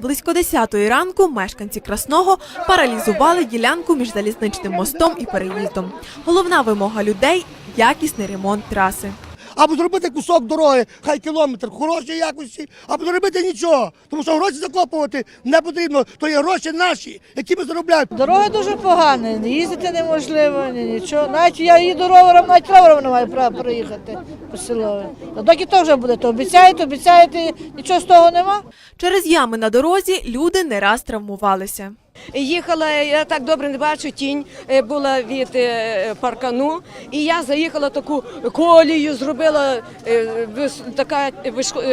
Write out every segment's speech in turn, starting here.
Близько 10 ранку мешканці Красного паралізували ділянку між залізничним мостом і переїздом. Головна вимога людей якісний ремонт траси. Або зробити кусок дороги, хай кілометр, хорошої якості, або не робити нічого. Тому що гроші закопувати не потрібно, то є гроші наші, які ми заробляємо. Дороги дуже погані, їздити неможливо, нічого. Навіть я їду ровером, навіть ровером не маю права проїхати по селові. Доки то вже буде, то обіцяєте, обіцяєте, нічого з того нема. Через ями на дорозі люди не раз травмувалися. Їхала, я так добре не бачу, тінь е, була від е, паркану. І я заїхала таку колію, зробила е, така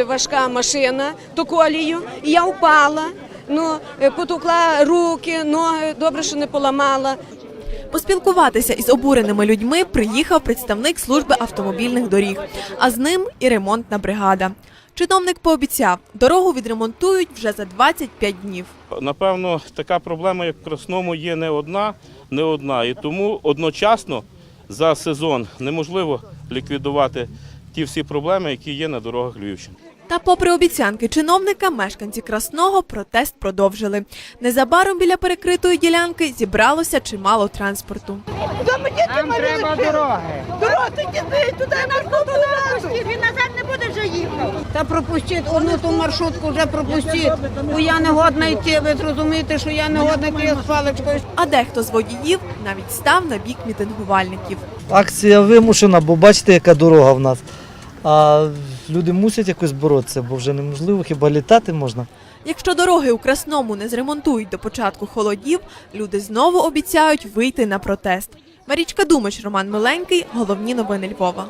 важка машина, ту колію, і я впала. Ну, потукла руки, ноги, добре, що не поламала. Поспілкуватися із обуреними людьми приїхав представник служби автомобільних доріг, а з ним і ремонтна бригада. Чиновник пообіцяв, дорогу відремонтують вже за 25 днів. Напевно, така проблема, як в Красному, є не одна, не одна. І тому одночасно за сезон неможливо ліквідувати ті всі проблеми, які є на дорогах Львівщини. Та попри обіцянки чиновника, мешканці Красного протест продовжили. Незабаром біля перекритої ділянки зібралося чимало транспорту. Та пропустіть одну ту маршрутку, вже пропустіть, бо я не годна йти. Ви зрозумієте, що я не годна йти з паличкою. А дехто з водіїв навіть став на бік мітингувальників. Акція вимушена, бо бачите, яка дорога в нас. А люди мусять якось боротися, бо вже неможливо, хіба літати можна. Якщо дороги у Красному не зремонтують до початку холодів, люди знову обіцяють вийти на протест. Марічка Думач, Роман Миленький. Головні новини Львова.